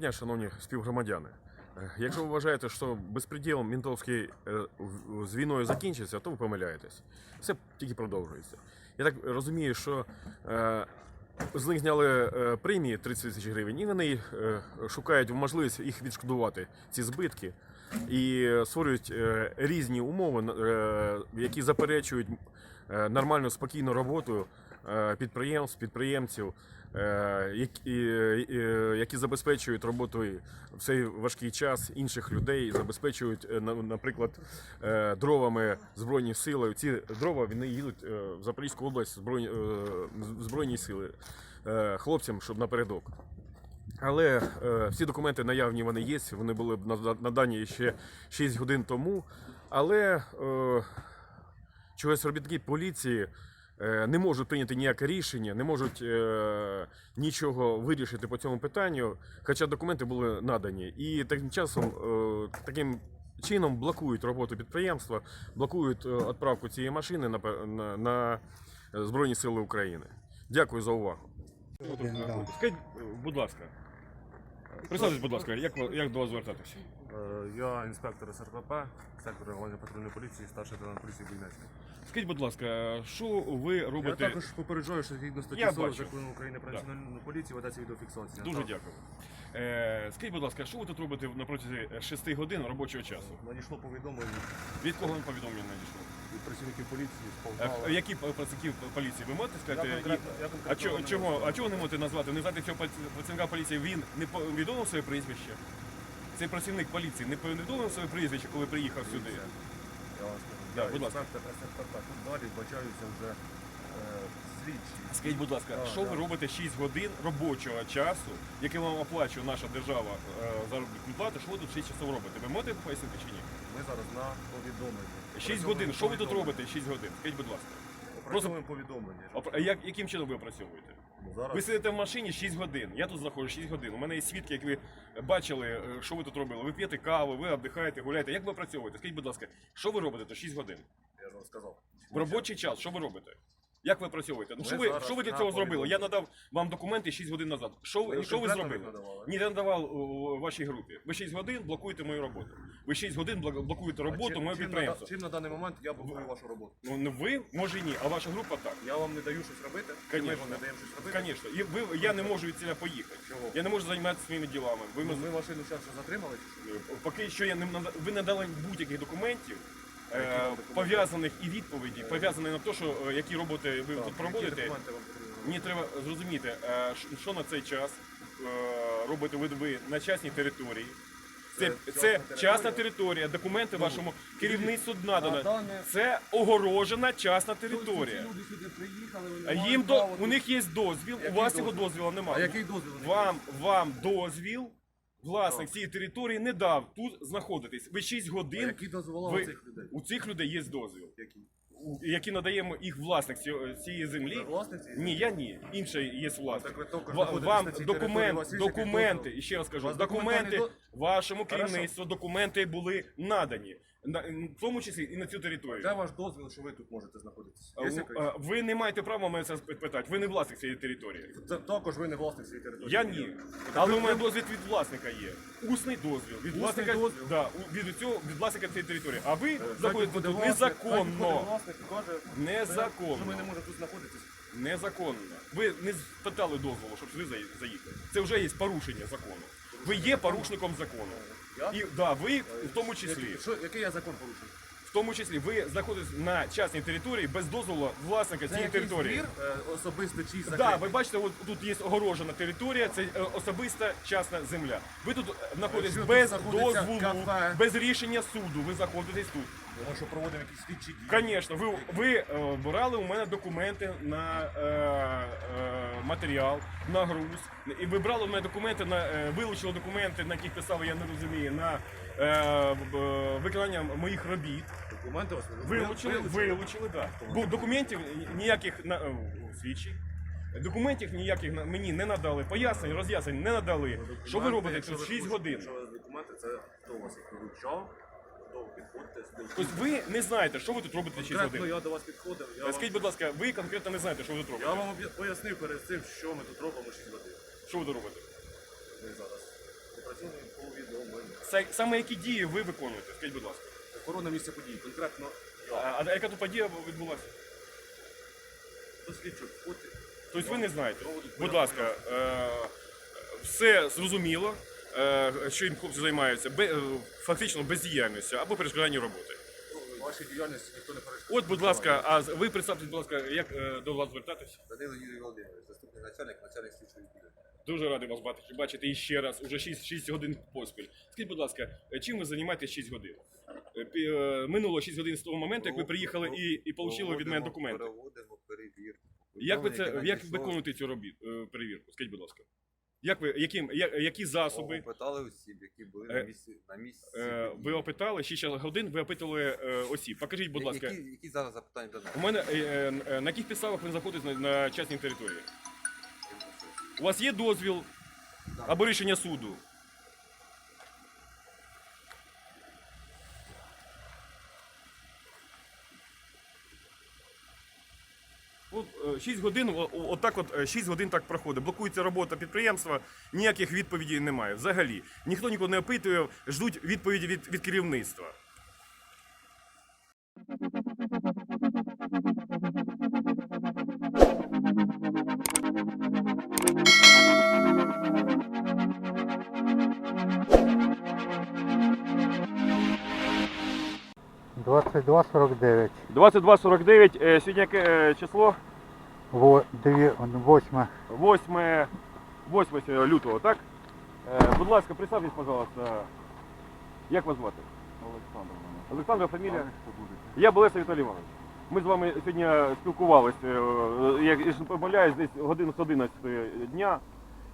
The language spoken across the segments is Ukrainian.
Доброго дня, шановні співгромадяни. Е, Якщо ви вважаєте, що безпреділ мінтовський е, з війною закінчиться, то ви помиляєтесь. Все тільки продовжується. Я так розумію, що е, з них зняли премії 30 тисяч гривень, і вони шукають можливість їх відшкодувати, ці збитки, і створюють різні умови, які заперечують нормальну спокійну роботу підприємств, підприємців, е, які, е, е, забезпечують роботою в цей важкий час інших людей, забезпечують, е, наприклад, е, дровами збройні сили. Ці дрова вони їдуть е, в Запорізьку область збройні, е, збройні сили е, хлопцям, щоб напередок. Але е, всі документи наявні вони є, вони були б надані ще 6 годин тому. Але е, чогось робітники поліції е, не можуть прийняти ніяке рішення, не можуть е, нічого вирішити по цьому питанню, хоча документи були надані. І таким часом, е, таким чином блокують роботу підприємства, блокують е, відправку цієї машини на, на, на Збройні Сили України. Дякую за увагу. Скажіть, будь ласка, представтесь, будь ласка, як, як до вас звертатися? Е, Я інспектор СРПП, сектор патрульної поліції, старший лейтенант поліції Буйнецький. Скажіть, будь ласка, що ви робите? Я також попереджаю, що згідно статті Я 40 бачу. закону України про Да. національну поліцію ведеться відеофіксація. Дуже Так. дякую. Е, скажіть, будь ласка, що ви тут робите на протязі 6 годин робочого часу? Надійшло повідомлення Від кого вам повідомлення надійшло? від працівників поліції з Е, Полтава. які працівників поліції ви можете Я сказати? І- конкретно- А конкретно чого, не чого, можу. а чого не можете назвати? Не знати цього працівника поліції, він не повідомив своє прізвище? Цей працівник поліції не повідомив своє прізвище, коли приїхав сюди? Я вас кажу. Да, будь ласка. Тут далі вбачаються вже е, слідчі. Скажіть, будь ласка, що ви робите 6 годин робочого часу, яке вам оплачує наша держава е, заробітну плату, що ви тут 6 часов робите? Ви можете пояснити чи ні? Ми зараз на повідомленні. 6 годин, що ви тут робите 6 годин? Скажіть, будь ласка. Опрацьовуємо повідомлення. Як, яким чином ви опрацьовуєте? Зараз Ви сидите в машині 6 годин. Я тут знаходжу 6 годин. У мене є свідки, як ви бачили, е, що ви тут робили. Ви п'єте каву, ви віддихаєте, гуляєте. Як ви працюєте? Скажіть, будь ласка, що ви робите то 6 годин? я вам сказав. В робочий час, що ви робите? Як ви працюєте? Ну, що ви, зараз що ви для на цього зробили? Я надав вам документи 6 годин назад. Що, ви- Ви що ви конкретно зробили? їх надавали? Ні, я надавав вашій групі. Ви 6 годин блокуєте мою роботу. Ви 6 годин блок- блокуєте роботу чим- моє чим на Чим на даний момент я блокую вашу роботу? Ну не ви, може ні, а ваша група так. Я вам не даю щось робити? Чи Ми Конечно. вам не даємо щось робити? Звісно. І ви, я не можу від ціля поїхати. Чого? Я не можу займатися своїми ділами. Ви Ну, ми- Ми машину зараз вже затримали? чи що? Поки що я не нада- ви не дали будь-яких документів. Е? Пов'язаних і відповіді, пов'язаних на те, що е, які роботи ви тут проводите. Мені треба зрозуміти, е, що на цей час робите ви, на частній території. Це, Це частна територія. документи Ну, вашому керівництву надано. на Це огорожена частна територія. А Їм до у них є дозвіл, у вас його дозвіл? дозвілу немає. А який дозвіл? Вам, вам дозвіл, власник цієї території не дав тут знаходитись. Ви 6 А годин. які дозвола ви- у цих людей? У цих людей є дозвіл, Які? у- які надаємо їх власник ці- цієї землі. Ви власник цієї Ні, я ні. Інший є власник. Так ви тільки Ва- знаходитесь Вам на цій території, у документ, вас є якийсь документи, дозвіл? і ще раз У кажу, вас документи документальний вашому керівництву, документи були надані. На- В тому числі і на цю територію. Де ваш дозвіл, що ви тут можете знаходитися? А, Є якийсь? а, Ви не маєте права мене це питати. Ви не власник цієї території. Це також ви не власник цієї території. Я ні. Але у мене дозвіл від власника є. Усний дозвіл. Від Усний власника дозвіл? Да, у- від цього від власника цієї території. А ви Зайдіть знаходитесь тут власник, незаконно. власник каже, Незаконно. Що ми не можемо тут знаходитися? Незаконно. Ви не спитали дозволу, щоб сюди заї- заїхати. Це вже є порушення закону. Ви є порушником закону. І да, ви в тому числі, що, який я закон порушив? В тому числі, ви знаходитесь на частній території без дозволу власника цієї території. двір, е, особисто чийсь Так, закритий? ви бачите, от тут є огорожена територія, це е, особиста частна земля. Ви тут е, знаходитесь Що тут без знаходиться дозволу, кафе? без рішення суду. Ви знаходитесь тут. Тому що проводимо якісь слідчі дії. Звісно, ви, ви е, брали у мене документи на е, е, матеріал, на груз. І ви брали у мене документи на е, вилучили документи, на яких писав, я не розумію, на е, в- виконання моїх робіт. Документи вас Вилучили, вилучили, так. Бо документів ніяких на е, слідчі. Документів ніяких на- мені не надали, пояснень, роз'яснень не надали. Що ви робите тут 6 годин? Якщо у вас документи, це хто вас їх хто ви підходите. Тобто ви не знаєте, що ви тут робите 6 Конкретно годин. я до вас підходив, я, Е, вам, Скажіть, будь ласка, ви конкретно не знаєте, що ви тут я робите? вам об'я- пояснив перед цим, що ми тут робимо 6 годин. Що ви тут робите? Ми зараз. Це саме які дії ви виконуєте? Скажіть, будь ласка. Охорона місця подій, конкретно А, я. а яка тут подія відбулася? Тобто ви не знаєте. Будь ласка, е, все зрозуміло, е, що їм хлопці займаються, бе- е, фактично бездіяльністю або перешкоданням роботи. Ну, Вашій діяльності ніхто не перешкоджає. От, будь ласка, а з- ви представте, будь ласка, як е, до вас звертатись? Данило Юрій Володимирович, заступник начальник, начальник слідчої відділу. Дуже радий вас бачити, бачити і ще раз, уже 6, 6 годин поспіль. Скажіть, будь ласка, е, чим ви займаєтесь 6 годин? Е, е, Минуло 6 годин з того моменту, як ви приїхали і, і отримали від мене документи. Проводимо перевірку. Як ви це як виконуєте цю робіт, перевірку? Скажіть, будь ласка. Як ви, яким, я- які засоби? Опитали осіб, які були на місці. На місці Е, ви опитали 6 годин, ви опитали е, осіб. Покажіть, будь ласка, Які, які зараз запитання до нас? у мене е, е, на яких підставах ви знаходитесь на, на частній території? У вас є дозвіл або рішення суду? От 6 годин, о- о- отак от 6 годин так проходить. Блокується робота підприємства, ніяких відповідей немає. Взагалі. Ніхто нікого не опитує, ждуть відповіді від, від керівництва. Двадцять сорок дев'ять. 22.49, е, сьогодні яке е, число? Во, дві, восьма. 8, 8 лютого, так? Е, будь ласка, представтесь, пожалуйста. Як вас звати? Олександр. Олександр, фамілія? Я Болеса Віталій Іванович. Ми з вами сьогодні спілкувалися, як я ж не помиляюсь, десь годину з 11 дня.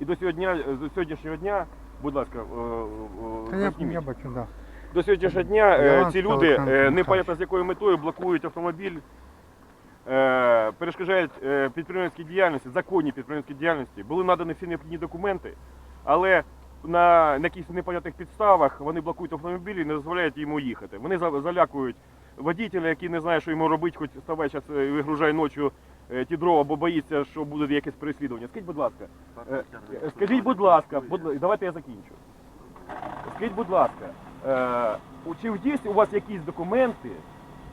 І до сьогодні, до сьогоднішнього дня, будь ласка, е, е, Та я, зніміть. я бачу, да. До сьогоднішнього дня е, ці люди е, Михайлович. непонятно з якою метою блокують автомобіль, е, перешкоджають е, підприємницькій діяльності, законній підприємницькій діяльності. Були надані всі необхідні документи, але на, на якихось непонятних підставах вони блокують автомобіль і не дозволяють йому їхати. Вони за- залякують водителя, який не знає, що йому робити, хоч вставай зараз і вигружай ночі е, ті дрова, бо боїться, що буде якесь переслідування. Скажіть, будь ласка, е, е, скажіть, будь ласка, будь, давайте я закінчу. Скажіть, будь ласка, е, чи є у вас якісь документи,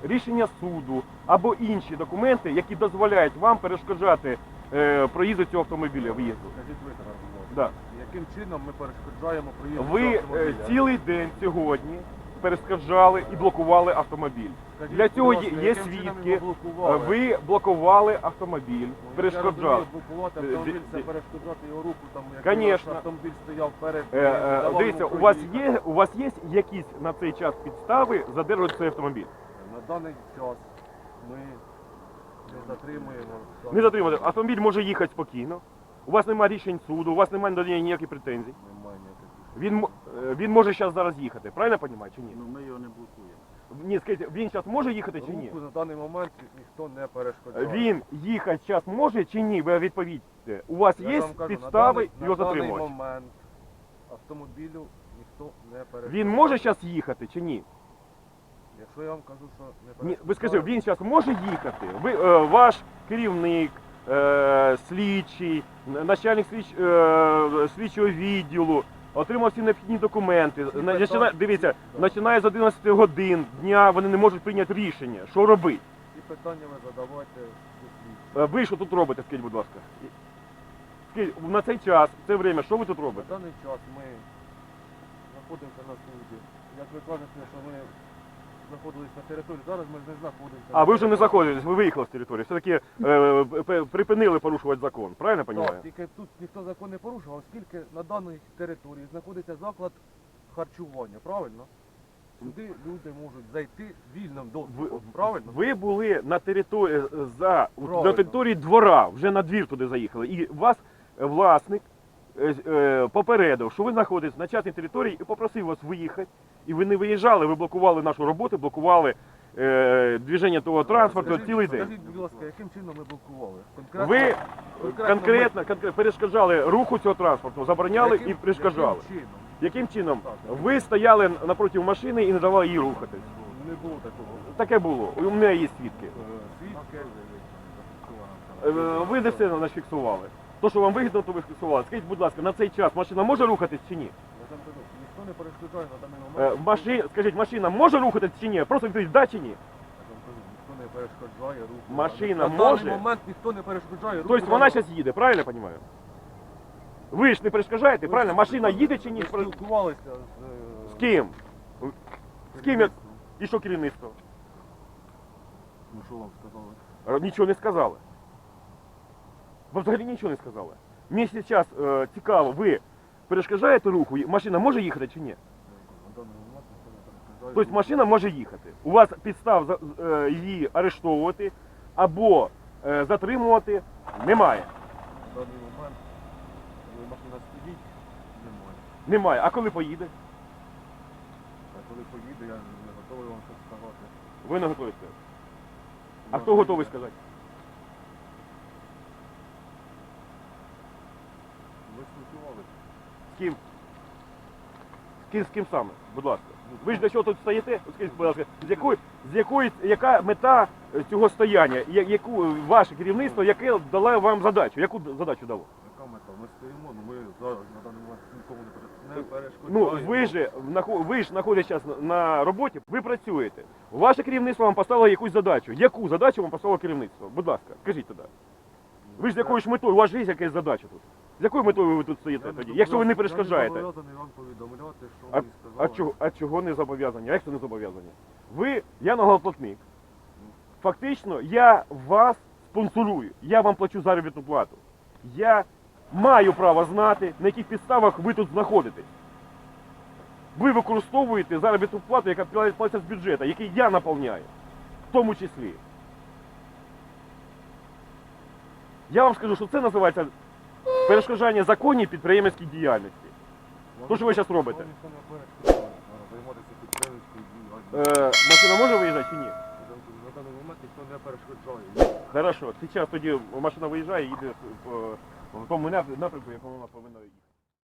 рішення суду або інші документи, які дозволяють вам перешкоджати е, проїзду цього автомобіля, виїзду? Скажіть ви зараз, будь Да. яким чином ми перешкоджаємо проїзд Ви цього е, автомобіля? цілий день сьогодні перешкоджали і блокували автомобіль. Скажіть, Для цього є яким чином свідки. його блокували? Ви блокували автомобіль, Ну, перешкоджали. Розумію, блокувати Е, автомобіль, це ді- перешкоджати його руху, там, як Конечно. автомобіль стояв перед... Е, е, давав Дивіться, йому у вас проїхати. є у вас є якісь на цей час підстави задержувати цей автомобіль? На даний час ми не затримуємо. Не затримати. Автомобіль може їхати спокійно. У вас немає рішень суду, у вас немає до нього ніяких претензій. Немає. Він, м- е, він може зараз зараз їхати, правильно я розумію, чи ні? Ну ми його не блокуємо. Ні, скажіть, він зараз може їхати чи ні? Руху на даний момент ніхто не перешкоджає. Він їхати зараз може чи ні? Ви відповідьте. У вас Я є вам кажу, підстави на даний, його на даний затримувати? момент автомобілю ніхто не перешкоджає. Він може зараз їхати чи ні? Якщо я вам кажу, що не Ні, перешкоджає... ви скажіть, він зараз може їхати? Ви, е, ваш керівник, е, слідчий, начальник слідч, е, слідчого відділу, отримав всі необхідні документи. На- дивіться, починає з 11 годин дня, вони не можуть прийняти рішення. Що робити? І питання ви задавайте. Е, Ви що тут робите, скажіть, будь ласка? Скажіть, на цей час, в це время, що ви тут На робите? даний час ми знаходимося на службі. Як ви кажете, що ми знаходились на території, зараз ми не знаходимося. А ви вже не території. ви виїхали з території. Все-таки е, п- припинили порушувати закон, правильно Так, розумію? тільки тут ніхто закон не порушував, оскільки на даній території знаходиться заклад харчування, правильно? Сюди люди можуть зайти вільним доступом, правильно? ви були на території за на території двора, вже на двір туди заїхали. І вас е, власник е, е, попередив, що ви знаходитесь на частній території і попросив вас виїхати. І ви не виїжджали, ви блокували нашу роботу, блокували е, движення того транспорту Скажіть- цілий день. Скажіть, будь ласка, яким чином ми блокували? Конкретно, Ви конкретно конкретно, конкретно перешкоджали руху цього транспорту, забороняли яким- і перешкоджали. Яким чином? Яким чином? Ви стояли напроти машини і не давали їй рухатись. Не було такого. Таке було. У мене є свідки. Е, Свідки. Е, Ви не все нас фіксували. То, що вам вигідно, то ви фіксували. Скажіть, будь ласка, на цей час машина може рухатись чи ні? Ніхто не перешкоджає на даний Е, момент. маши... Скажіть, машина може рухатись чи ні? Просто відповідь да чи ні? Я вам кажу, Ніхто не перешкоджає руху. Машина на може? даний момент ніхто не перешкоджає руху. Тобто вона зараз їде, правильно я розумію? Ви ж не перешкоджаєте, Ви правильно? Машина їде чи ні? Ви спілкувалися з... е, З ким? З ким я... І що керівництво? Ну що вам сказали? Нічого не сказали. Ви взагалі нічого не сказали. Мені зараз е, цікаво, ви перешкоджаєте руху? Машина може їхати чи ні? Тобто машина може їхати. У вас підстав е, її арештовувати або е, затримувати немає. На даний момент машина стоїть, немає. Немає. А коли поїде? А коли поїде, я не готовий вам щось сказати. Ви не готові сказати. А хто готовий сказати? Ви спілкувалися. З ким? З ким, саме? Будь ласка. Ви ж для чого тут стоїте? Скажіть, будь ласка, з якої, з якої, яка мета е, цього стояння? Я- Яку е, ваше керівництво, яке дало вам задачу? Яку задачу дало? Яка мета? Ми стоїмо, ну ми зараз на даний момент нікому не переш- не перешкоджаємо. Ну, ви ж, нахо- ви ж знаходитесь на- на роботі, ви працюєте. Ваше керівництво вам поставило якусь задачу. Яку задачу вам поставило керівництво? Будь ласка, кажіть тоді. Ви ж з якоюсь метою, у вас же є якась задача тут. З якою метою ви тут стоїте тоді? Якщо ви не перешкоджаєте? Я не зобов'язаний вам повідомляти, що А, мені сказали. а, чого, а чого не зобов'язані? А як це не зобов'язані? Ви, я налоплатник. Фактично, я вас спонсорую, я вам плачу заробітну плату. Я маю право знати, на яких підставах ви тут знаходитесь. Ви використовуєте заробітну плату, яка платиться з бюджету, який я наповняю, в тому числі. Я вам скажу, що це називається перешкоджання законній підприємницькій діяльності. То, що ви зараз робите. Е, машина може виїжджати чи ні? На даний момент ніхто не перешкоджає. Хорошо, зараз тоді машина виїжджає і їде по тому напрямку, в якому вона повинна їхати.